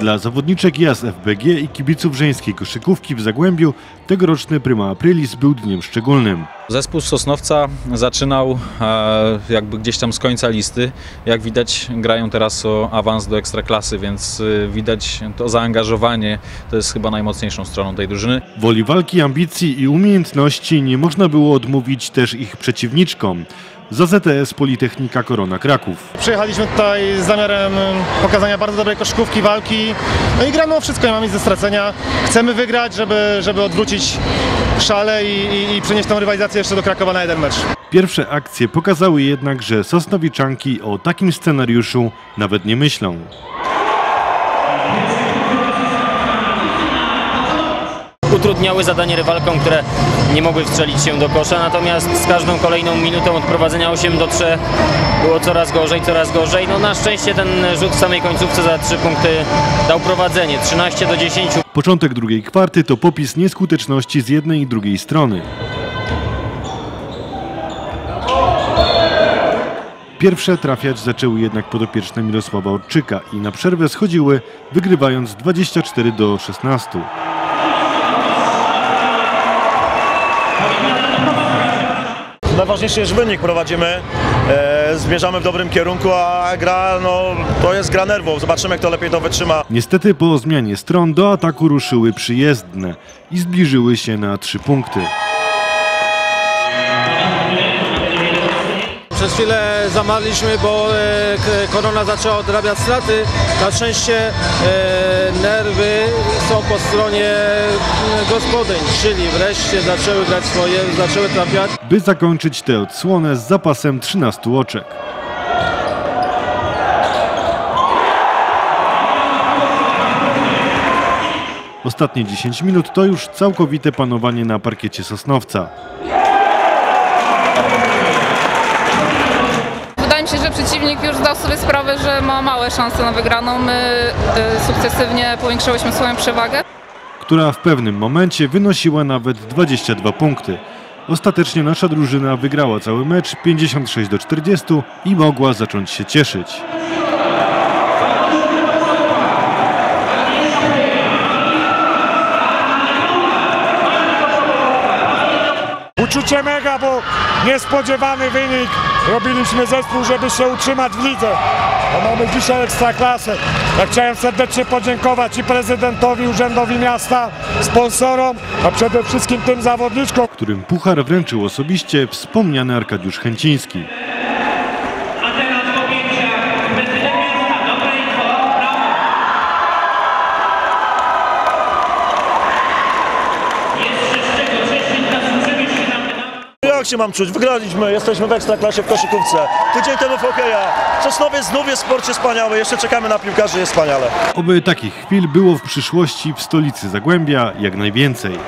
Dla zawodniczek JAS FBG i kibiców żeńskiej koszykówki w Zagłębiu tegoroczny Prima Aprilis był dniem szczególnym. Zespół z Sosnowca zaczynał e, jakby gdzieś tam z końca listy. Jak widać grają teraz o awans do Ekstraklasy, więc e, widać to zaangażowanie, to jest chyba najmocniejszą stroną tej drużyny. Woli walki, ambicji i umiejętności nie można było odmówić też ich przeciwniczkom. Za ZTS Politechnika Korona Kraków. Przyjechaliśmy tutaj z zamiarem pokazania bardzo dobrej koszykówki, walki. No i gramy o wszystko, nie mamy nic do stracenia. Chcemy wygrać, żeby, żeby odwrócić szale i, i, i przynieść tą rywalizację jeszcze do Krakowa na jeden mecz. Pierwsze akcje pokazały jednak, że Sosnowiczanki o takim scenariuszu nawet nie myślą. Utrudniały zadanie rywalkom, które nie mogły wstrzelić się do kosza, natomiast z każdą kolejną minutą od prowadzenia 8 do 3 było coraz gorzej, coraz gorzej. No na szczęście ten rzut w samej końcówce za 3 punkty dał prowadzenie, 13 do 10. Początek drugiej kwarty to popis nieskuteczności z jednej i drugiej strony. Pierwsze trafiać zaczęły jednak podopieczne Mirosława Orczyka i na przerwę schodziły, wygrywając 24 do 16. Najważniejszy jest wynik, prowadzimy, e, zmierzamy w dobrym kierunku, a gra, no, to jest gra nerwów. Zobaczymy, kto lepiej to wytrzyma. Niestety po zmianie stron do ataku ruszyły przyjezdne i zbliżyły się na trzy punkty. Przez chwilę zamarliśmy, bo e, korona zaczęła odrabiać straty. Na szczęście e, nerwy są po stronie gospodyń, czyli wreszcie zaczęły grać swoje, zaczęły trafiać. by zakończyć tę odsłonę z zapasem 13 oczek. Ostatnie 10 minut to już całkowite panowanie na parkiecie Sosnowca. Się, że przeciwnik już zdał sobie sprawę, że ma małe szanse na wygraną. My y, sukcesywnie powiększyłyśmy swoją przewagę. która w pewnym momencie wynosiła nawet 22 punkty. Ostatecznie nasza drużyna wygrała cały mecz 56 do 40 i mogła zacząć się cieszyć. Uczucie mega, bo niespodziewany wynik. Robiliśmy zespół, żeby się utrzymać w lidze. A mamy dzisiaj ekstraklasę. Ja chciałem serdecznie podziękować i prezydentowi, urzędowi miasta, sponsorom, a przede wszystkim tym zawodniczkom, którym puchar wręczył osobiście wspomniany Arkadiusz Chęciński. Się mam czuć? Wygraliśmy, jesteśmy w Ekstraklasie w koszykówce. Tydzień temu w hokeja. Sosnowiec znów jest w sporcie wspaniały, jeszcze czekamy na piłkarzy, jest wspaniale. Oby takich chwil było w przyszłości w stolicy Zagłębia jak najwięcej.